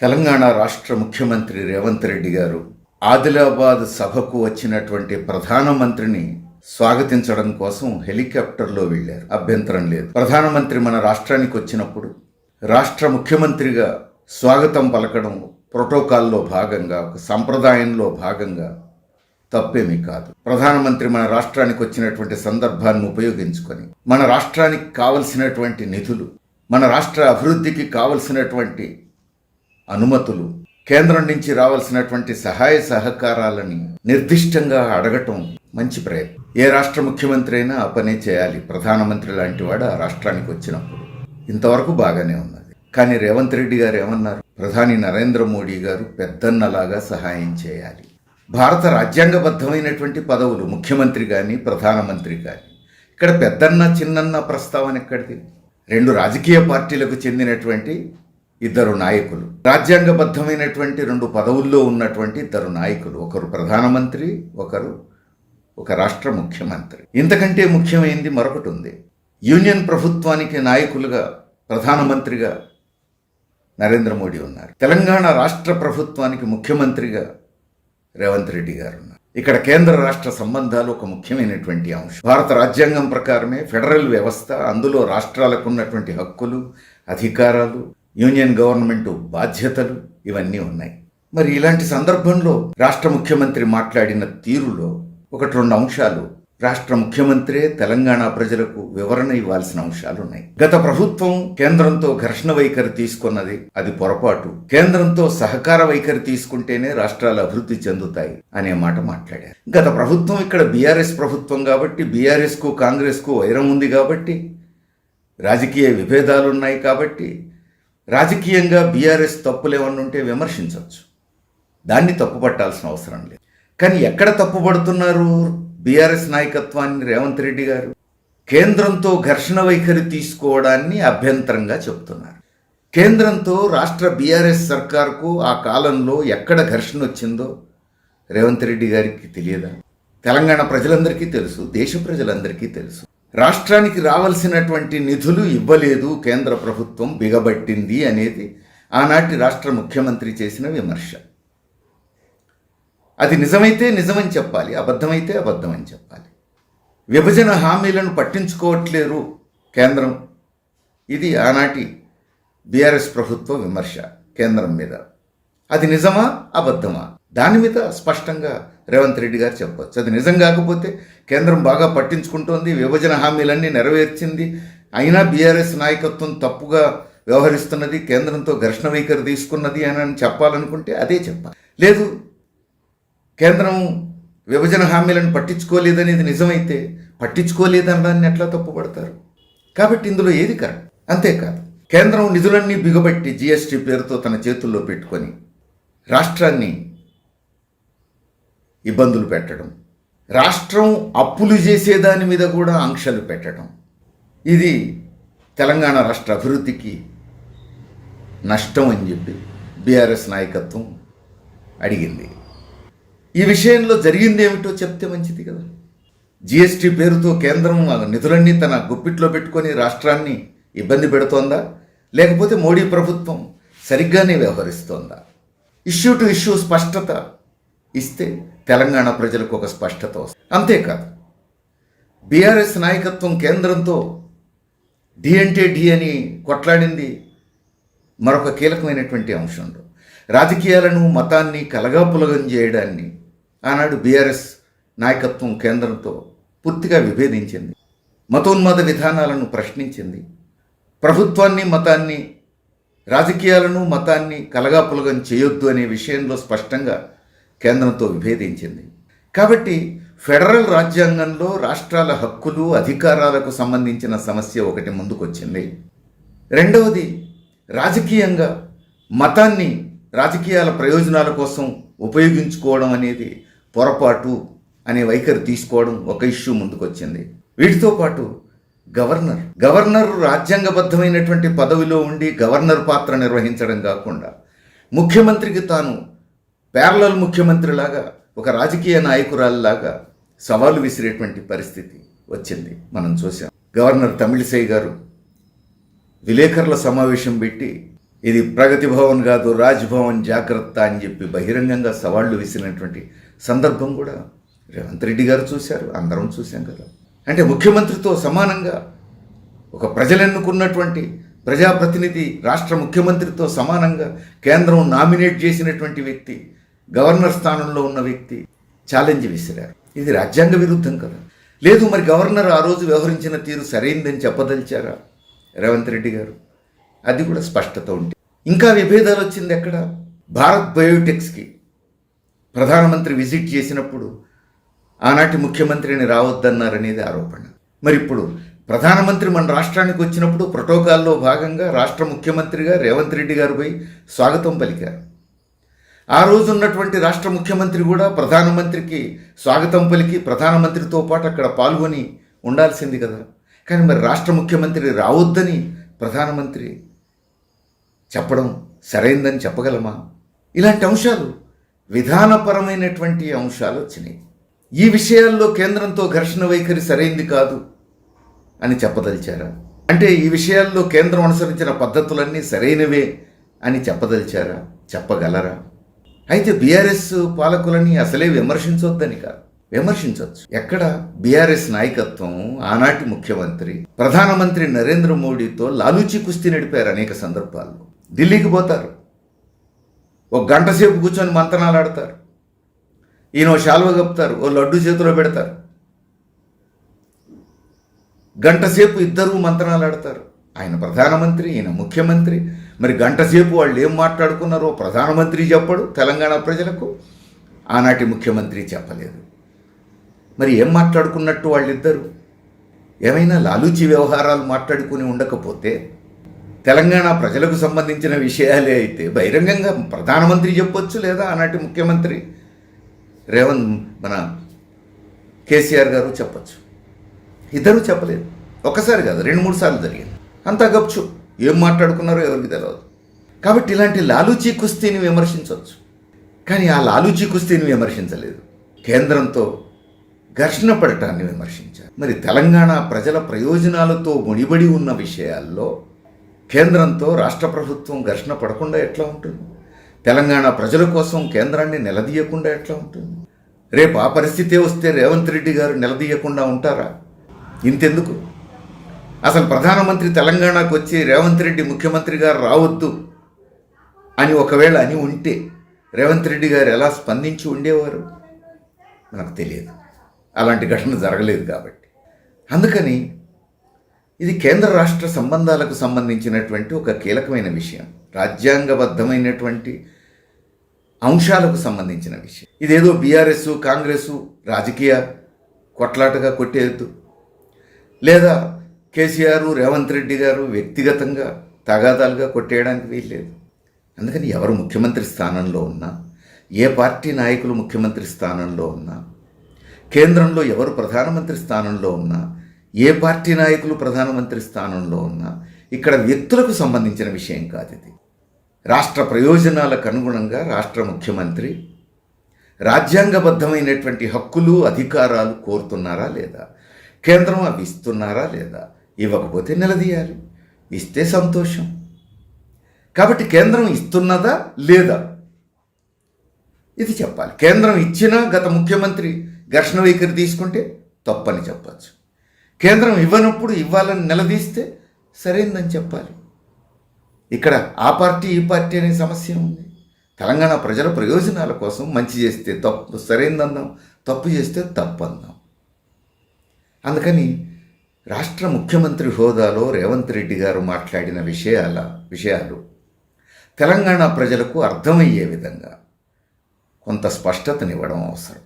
తెలంగాణ రాష్ట్ర ముఖ్యమంత్రి రేవంత్ రెడ్డి గారు ఆదిలాబాద్ సభకు వచ్చినటువంటి ప్రధానమంత్రిని స్వాగతించడం కోసం హెలికాప్టర్లో వెళ్ళారు. అభ్యంతరం లేదు. ప్రధానమంత్రి మన రాష్ట్రానికి వచ్చినప్పుడు రాష్ట్ర ముఖ్యమంత్రిగా స్వాగతం పలకడం ప్రోటోకాల్లో భాగంగా ఒక సంప్రదాయంలో భాగంగా తప్పేమీ కాదు. ప్రధానమంత్రి మన రాష్ట్రానికి వచ్చినటువంటి సందర్భాన్ని ఉపయోగించుకొని మన రాష్ట్రానికి కావలసినటువంటి నిధులు మన రాష్ట్ర అభివృద్ధికి కావలసినటువంటి అనుమతులు. కేంద్రం నుంచి రావాల్సినటువంటి సహాయ సహకారాలని నిర్దిష్టంగా అడగటం మంచి ప్రయత్నం. ఏ రాష్ట్ర ముఖ్యమంత్రి అయినా ఆ పనే చేయాలి. ప్రధానమంత్రి లాంటి వాడు ఆ రాష్ట్రానికి వచ్చినప్పుడు. ఇంతవరకు బాగానే ఉన్నది. కానీ రేవంత్ రెడ్డి గారు ఏమన్నారు? ప్రధాని నరేంద్ర మోడీ గారు పెద్దన్నలాగా సహాయం చేయాలి. భారత రాజ్యాంగబద్ధమైనటువంటి పదవులు ముఖ్యమంత్రి కానీ ప్రధానమంత్రి కానీ ఇక్కడ పెద్దన్న చిన్నన్న ప్రస్తావన ఎక్కడిది? రెండు రాజకీయ పార్టీలకు చెందినటువంటి ఇద్దరు నాయకులు. రాజ్యాంగబద్ధమైనటువంటి రెండు పదవుల్లో ఉన్నటువంటి ఇద్దరు నాయకులు. ఒకరు ప్రధానమంత్రి ఒకరు ఒక రాష్ట్ర ముఖ్యమంత్రి. ఇంతకంటే ముఖ్యమైనది మరొకటి ఉంది. యూనియన్ ప్రభుత్వానికి నాయకులుగా ప్రధానమంత్రిగా నరేంద్ర మోడీ ఉన్నారు. తెలంగాణ రాష్ట్ర ప్రభుత్వానికి ముఖ్యమంత్రిగా రేవంత్ రెడ్డి గారు ఉన్నారు. ఇక్కడ కేంద్ర రాష్ట్ర సంబంధాలు ఒక ముఖ్యమైనటువంటి అంశం. భారత రాజ్యాంగం ప్రకారమే ఫెడరల్ వ్యవస్థ అందులో రాష్ట్రాలకు ఉన్నటువంటి హక్కులు అధికారాలు యూనియన్ గవర్నమెంట్ బాధ్యతలు ఇవన్నీ ఉన్నాయి. మరి ఇలాంటి సందర్భంలో రాష్ట్ర ముఖ్యమంత్రి మాట్లాడిన తీరులో ఒకటి రెండు అంశాలు రాష్ట్ర ముఖ్యమంత్రే తెలంగాణ ప్రజలకు వివరణ ఇవ్వాల్సిన అంశాలు ఉన్నాయి. గత ప్రభుత్వం కేంద్రంతో ఘర్షణ వైఖరి తీసుకున్నది అది పొరపాటు. కేంద్రంతో సహకార వైఖరి తీసుకుంటేనే రాష్ట్రాలు అభివృద్ధి చెందుతాయి అనే మాట మాట్లాడారు. గత ప్రభుత్వం ఇక్కడ బీఆర్ఎస్ ప్రభుత్వం కాబట్టి బీఆర్ఎస్కు కాంగ్రెస్కు వైరం ఉంది కాబట్టి రాజకీయ విభేదాలు ఉన్నాయి కాబట్టి రాజకీయంగా బీఆర్ఎస్ తప్పులేమన్నా ఉంటే విమర్శించవచ్చు. దాన్ని తప్పుపట్టాల్సిన అవసరం లేదు. కానీ ఎక్కడ తప్పుపడుతున్నారు బీఆర్ఎస్ నాయకత్వాన్ని రేవంత్ రెడ్డి గారు? కేంద్రంతో ఘర్షణ వైఖరి తీసుకోవడాన్ని అభ్యంతరంగా చెబుతున్నారు. కేంద్రంతో రాష్ట్ర బీఆర్ఎస్ సర్కార్కు ఆ కాలంలో ఎక్కడ ఘర్షణ వచ్చిందో రేవంత్ రెడ్డి గారికి తెలియదా? తెలంగాణ ప్రజలందరికీ తెలుసు దేశ ప్రజలందరికీ తెలుసు. రాష్ట్రానికి రావాల్సినటువంటి నిధులు ఇవ్వలేదు కేంద్ర ప్రభుత్వం బిగబట్టింది అనేది ఆనాటి రాష్ట్ర ముఖ్యమంత్రి చేసిన విమర్శ. అది నిజమైతే నిజమని చెప్పాలి అబద్ధమైతే అబద్ధమని చెప్పాలి. విభజన హామీలను పట్టించుకోవట్లేరు కేంద్రం. ఇది ఆనాటి బీఆర్ఎస్ ప్రభుత్వ విమర్శ కేంద్రం మీద. అది నిజమా అబద్ధమా? దాని మీద స్పష్టంగా రేవంత్ రెడ్డి గారు చెప్పవచ్చు అది నిజం కాకపోతే కేంద్రం బాగా పట్టించుకుంటోంది విభజన హామీలన్నీ నెరవేర్చింది. అయినా బీఆర్ఎస్ నాయకత్వం తప్పుగా వ్యవహరిస్తున్నది కేంద్రంతో ఘర్షణ వైఖరి తీసుకున్నది అని చెప్పాలనుకుంటే అదే చెప్పాలి. లేదు కేంద్రం విభజన హామీలను పట్టించుకోలేదనేది నిజమైతే పట్టించుకోలేదనడాన్ని ఎట్లా తప్పుపడతారు? కాబట్టి ఇందులో ఏది కరెక్ట్? అంతేకాదు కేంద్రం నిధులన్నీ బిగబట్టి జీఎస్టీ పేరుతో తన చేతుల్లో పెట్టుకొని రాష్ట్రాన్ని ఇబ్బందులు పెట్టడం రాష్ట్రం అప్పులు చేసేదాని మీద కూడా ఆంక్షలు పెట్టడం. ఇది తెలంగాణ రాష్ట్ర అభివృద్ధికి నష్టం అని చెప్పి బీఆర్ఎస్ నాయకత్వం అడిగింది. ఈ విషయంలో జరిగింది ఏమిటో చెప్తే మంచిది కదా. జిఎస్టీ పేరుతో కేంద్రం నిధులన్నీ తన గుప్పిట్లో పెట్టుకొని రాష్ట్రాన్ని ఇబ్బంది పెడుతోందా? లేకపోతే మోడీ ప్రభుత్వం సరిగ్గానే వ్యవహరిస్తోందా? ఇష్యూ టు ఇష్యూ స్పష్టత ఇస్తే తెలంగాణ ప్రజలకు ఒక స్పష్టత వస్తుంది. అంతేకాదు బీఆర్ఎస్ నాయకత్వం కేంద్రంతో డి అంటే డి అని కొట్లాడింది మరొక కీలకమైనటువంటి అంశంలో రాజకీయాలను మతాన్ని కలగాపులగం చేయడాన్ని ఆనాడు బీఆర్ఎస్ నాయకత్వం కేంద్రంతో పూర్తిగా విభేదించింది. మతోన్మాద విధానాలను ప్రశ్నించింది. ప్రభుత్వాన్ని మతాన్ని రాజకీయాలను మతాన్ని కలగాపులగం చేయొద్దు అనే విషయంలో స్పష్టంగా కేంద్రంతో విభేదించింది. కాబట్టి ఫెడరల్ రాజ్యాంగంలో రాష్ట్రాల హక్కులు అధికారాలకు సంబంధించిన సమస్య ఒకటి ముందుకొచ్చింది. రెండవది రాజకీయంగా మతాన్ని రాజకీయాల ప్రయోజనాల కోసం ఉపయోగించుకోవడం అనేది పొరపాటు అనే వైఖరి తీసుకోవడం ఒక ఇష్యూ ముందుకొచ్చింది. వీటితో పాటు గవర్నర్ గవర్నర్ రాజ్యాంగబద్ధమైనటువంటి పదవిలో ఉండి గవర్నర్ పాత్ర నిర్వహించడం కాకుండా ముఖ్యమంత్రికి తాను ప్యారలల్ ముఖ్యమంత్రిలాగా ఒక రాజకీయ నాయకురాలిలాగా సవాలు విసిరేటువంటి పరిస్థితి వచ్చింది. మనం చూసాం గవర్నర్ తమిళిసై గారు విలేకరుల సమావేశం పెట్టి ఇది ప్రగతి భవన్ కాదు రాజ్భవన్ జాగ్రత్త అని చెప్పి బహిరంగంగా సవాళ్ళు విసిరినటువంటి సందర్భం కూడా రేవంత్ రెడ్డి గారు చూశారు అందరం చూశాం కదా. అంటే ముఖ్యమంత్రితో సమానంగా ఒక ప్రజలెన్నుకున్నటువంటి ప్రజాప్రతినిధి రాష్ట్ర ముఖ్యమంత్రితో సమానంగా కేంద్రం నామినేట్ చేసినటువంటి వ్యక్తి గవర్నర్ స్థానంలో ఉన్న వ్యక్తి ఛాలెంజ్ విసిరారు ఇది రాజ్యాంగ విరుద్ధం కదా. లేదు మరి గవర్నర్ ఆ రోజు వ్యవహరించిన తీరు సరైందని చెప్పదలిచారా? రేవంత్ రెడ్డి గారు. అది కూడా స్పష్టత ఉంది ఇంకా విభేదాలు వచ్చింది ఎక్కడ? భారత్ బయోటెక్స్కి ప్రధానమంత్రి విజిట్ చేసినప్పుడు ఆనాటి ముఖ్యమంత్రిని రావద్దన్నారనేది ఆరోపణ. మరి ఇప్పుడు ప్రధానమంత్రి మన రాష్ట్రానికి వచ్చినప్పుడు ప్రోటోకాల్లో భాగంగా రాష్ట్ర ముఖ్యమంత్రిగా రేవంత్ రెడ్డి గారు పోయి స్వాగతం పలికారు. ఆ రోజు ఉన్నటువంటి రాష్ట్ర ముఖ్యమంత్రి కూడా ప్రధానమంత్రికి స్వాగతం పలికి ప్రధానమంత్రితో పాటు అక్కడ పాల్గొని ఉండాల్సింది కదా. కానీ మరి రాష్ట్ర ముఖ్యమంత్రి రావద్దని ప్రధానమంత్రి చెప్పడం సరైందని చెప్పగలమా? ఇలాంటి అంశాలు విధానపరమైనటువంటి అంశాలు వచ్చినాయి. ఈ విషయాల్లో కేంద్రంతో ఘర్షణ వైఖరి సరైంది కాదు అని చెప్పదలిచారా? అంటే ఈ విషయాల్లో కేంద్రం అనుసరించిన పద్ధతులన్నీ సరైనవే అని చెప్పదలిచారా? చెప్పగలరా? అయితే బీఆర్ఎస్ పాలకులని అసలే విమర్శించొద్దని కాదు. విమర్శించవచ్చు ఎక్కడ? బీఆర్ఎస్ నాయకత్వం ఆనాటి ముఖ్యమంత్రి ప్రధానమంత్రి నరేంద్ర మోడీతో లాలూచి కుస్తీ నడిపారు అనేక సందర్భాల్లో. ఢిల్లీకి పోతారు. ఒక గంట సేపు కూర్చొని మంతనాలు ఆడతారు. ఈయన ఓ శాలువ కప్పుతారు ఓ లడ్డు చేతిలో పెడతారు. గంట సేపు ఇద్దరు మంతనాలు ఆడతారు. ఆయన ప్రధానమంత్రి ఈయన ముఖ్యమంత్రి. మరి గంటసేపు వాళ్ళు ఏం మాట్లాడుకున్నారో ప్రధానమంత్రి చెప్పడు తెలంగాణ ప్రజలకు ఆనాటి ముఖ్యమంత్రి చెప్పలేదు. మరి ఏం మాట్లాడుకున్నట్టు వాళ్ళిద్దరు? ఏమైనా లాలూచి వ్యవహారాలు మాట్లాడుకుని ఉండకపోతే తెలంగాణ ప్రజలకు సంబంధించిన విషయాలే అయితే బహిరంగంగా ప్రధానమంత్రి చెప్పొచ్చు లేదా ఆనాటి ముఖ్యమంత్రి? రేవంత్ మన కేసీఆర్ గారు చెప్పొచ్చు. ఇద్దరూ చెప్పలేదు. ఒక్కసారి కాదు రెండు మూడు సార్లు జరిగింది. అంతా గప్చు. ఏం మాట్లాడుకున్నారో ఎవరికి తెలియదు కాబట్టి ఇలాంటి లాలూచీ కుస్తీని విమర్శించవచ్చు. కానీ ఆ లాలూచీ కుస్తీని విమర్శించలేదు. కేంద్రంతో ఘర్షణ పడటాన్ని విమర్శించారు. మరి తెలంగాణ ప్రజల ప్రయోజనాలతో ముడిబడి ఉన్న విషయాల్లో కేంద్రంతో రాష్ట్ర ప్రభుత్వం ఘర్షణ పడకుండా ఎట్లా ఉంటుంది? తెలంగాణ ప్రజల కోసం కేంద్రాన్ని నిలదీయకుండా ఎట్లా ఉంటుంది? రేపు ఆ పరిస్థితే వస్తే రేవంత్ రెడ్డి గారు నిలదీయకుండా ఉంటారా? ఇంతెందుకు? అసలు ప్రధానమంత్రి తెలంగాణకు వచ్చి రేవంత్ రెడ్డి ముఖ్యమంత్రి గారు రావద్దు అని ఒకవేళ అని ఉంటే రేవంత్ రెడ్డి గారు ఎలా స్పందించి ఉండేవారు? నాకు తెలియదు. అలాంటి ఘటన జరగలేదు కాబట్టి. అందుకని ఇది కేంద్ర రాష్ట్ర సంబంధాలకు సంబంధించినటువంటి ఒక కీలకమైన విషయం. రాజ్యాంగబద్ధమైనటువంటి అంశాలకు సంబంధించిన విషయం. ఇదేదో బీఆర్ఎస్ కాంగ్రెస్ రాజకీయ కొట్లాటగా కొట్టేయద్దు. లేదా కేసీఆర్ రేవంత్ రెడ్డి గారు వ్యక్తిగతంగా తగాదాలుగా కొట్టేయడానికి వీల్లేదు. అందుకని ఎవరు ముఖ్యమంత్రి స్థానంలో ఉన్నా ఏ పార్టీ నాయకులు ముఖ్యమంత్రి స్థానంలో ఉన్నా కేంద్రంలో ఎవరు ప్రధానమంత్రి స్థానంలో ఉన్నా ఏ పార్టీ నాయకులు ప్రధానమంత్రి స్థానంలో ఉన్నా ఇక్కడ వ్యక్తులకు సంబంధించిన విషయం కాదు ఇది. రాష్ట్ర ప్రయోజనాలకు అనుగుణంగా రాష్ట్ర ముఖ్యమంత్రి రాజ్యాంగబద్ధమైనటువంటి హక్కులు అధికారాలు కోరుతున్నారా లేదా? కేంద్రం అవి ఇస్తున్నారా లేదా? ఇవ్వకపోతే నిలదీయాలి. ఇస్తే సంతోషం. కాబట్టి కేంద్రం ఇస్తున్నదా లేదా? ఇది చెప్పాలి. కేంద్రం ఇచ్చిన గత ముఖ్యమంత్రి ఘర్షణ వైఖరి తీసుకుంటే తప్పని చెప్పచ్చు. కేంద్రం ఇవ్వనప్పుడు ఇవ్వాలని నిలదీస్తే సరైందని చెప్పాలి. ఇక్కడ ఆ పార్టీ ఈ పార్టీ అనే సమస్య ఉంది. తెలంగాణ ప్రజల ప్రయోజనాల కోసం మంచి చేస్తే తప్పు సరైందందాం తప్పు చేస్తే తప్పు అందాం అందుకని రాష్ట్ర ముఖ్యమంత్రి హోదాలో రేవంత్ రెడ్డి గారు మాట్లాడిన విషయాల విషయాలు తెలంగాణ ప్రజలకు అర్థమయ్యే విధంగా కొంత స్పష్టతనివ్వడం అవసరం.